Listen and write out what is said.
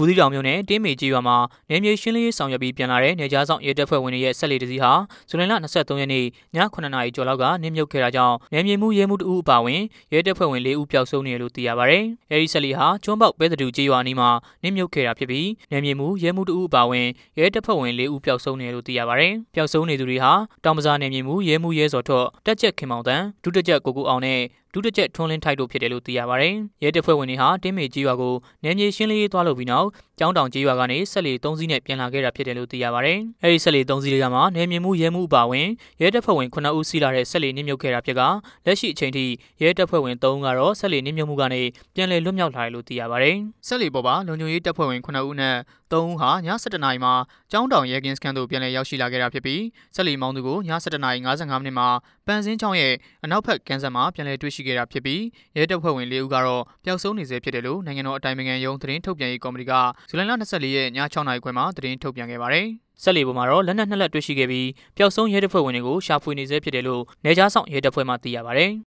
ဘူးသီးတောင်မြို့နယ်တင်းမေကြီးရွာမှာနေမြေရှင်းလင်းရေးဆောင်ရွက်ပြီးပြန်လာတဲ့နေကြားဆောင်ရဲတပ်ဖွဲ့ဝင်တွေရဲ့ဆက်လက်တစည်းဟာဇူလိုင်လ23ရက်နေ့ည9:00နာရီကျော်လောက်ကနင်းမြုပ်ခဲ့တာကြောင့်နေမြေမှုရဲမှုတအူအပါဝင်ရဲတပ်ဖွဲ့ဝင်၄ဦးပျောက်ဆုံးနေတယ်လို့သိရပါဗျ။အဲဒီဆက်လက်ဟာကျွန်းပေါက်ပဲတူကြီးရွာအနီးမှာနင်းမြုပ်ခဲ့တာဖြစ်ပြီးနေမြေမှုရဲမှုတအူအပါဝင်ရဲတပ်ဖွဲ့ဝင်၄ဦးပျောက်ဆုံးနေတယ်လို့သိရပါဗျ။ပျောက်ဆုံးနေသူတွေဟာတောင်ပစာနေမြေမှုရဲမှုရဲစော်ထွတ်တက်ချက်ခင်မောင်တန်ဒုတက်ချက်ကိုကူအောင်နဲ့ဒုတစ်ချက်ထွန်းလင်းထိုက်တို့ဖြစ်တယ်လို့သိရပါတယ်။ရဲတပ်ဖွဲ့ဝင်တွေဟာတင်းမေကြီးရွာကိုနယ်မြေရှင်းလင်းရေးသွားလို့ပြီးနောက်ကျောင်းတောင်ကြီးရွာကနေဆက်လီ၃စီးနဲ့ပြန်လာခဲ့တာဖြစ်တယ်လို့သိရပါတယ်။အဲဒီဆက်လီ၃စီးတွေကမှနယ်မြေမှုရဲမှုအပါဝင်ရဲတပ်ဖွဲ့ဝင်9ဦးစီးလာတဲ့ဆက်လီနှိမ့်မြုပ်ခဲ့တာဖြစ်ကလက်ရှိအချိန်ထိရဲတပ်ဖွဲ့ဝင်3ဦးကတော့ဆက်လီနှိမ့်မြုပ်မှုကနေပြန်လည်လွတ်မြောက်လာတယ်လို့သိရပါတယ်။ဆက်လီပေါ်ပါလုံခြုံရေးတပ်ဖွဲ့ဝင်9ဦးနဲ့၃ဦးဟာည7:00နာရီမှာကျောင်းတောင်ရဲကင်းစခန်းသို့ပြန်လည်ရောက်ရှိလာခဲ့တာဖြစ်ပြီးဆက်လီမောင်သူကိုည7:55မိနစ်မှာပန်းစင်းချောင်းရဲ့အနောက်ဘက်ကန်းဆက်မှာပြန်လည်တွေ့ရှိခဲ့တာဖြစ်ပြီးရဲတပ်ဖွဲ့ဝင်၄ဦးကတော့ပျောက်ဆုံးနေဆဲဖြစ်တယ်လို့နိုင်ငံတော်အတိုင်ပင်ခံရုံးသတင်းထုတ်ပြန်ရေးကော်မတီကဇူလိုင်လ24ရက်ည6နာရီခွဲမှာသတင်းထုတ်ပြန်ခဲ့ပါတယ်။ဆက်လီပေါ်မှာတော့လက်နက်နှစ်လက်တွေ့ရှိခဲ့ပြီးပျောက်ဆုံးရဲတပ်ဖွဲ့ဝင်တွေကိုရှာဖွေနေဆဲဖြစ်တယ်လို့နေကြားဆောင်ရဲတပ်ဖွဲ့မှသိရပါတယ်။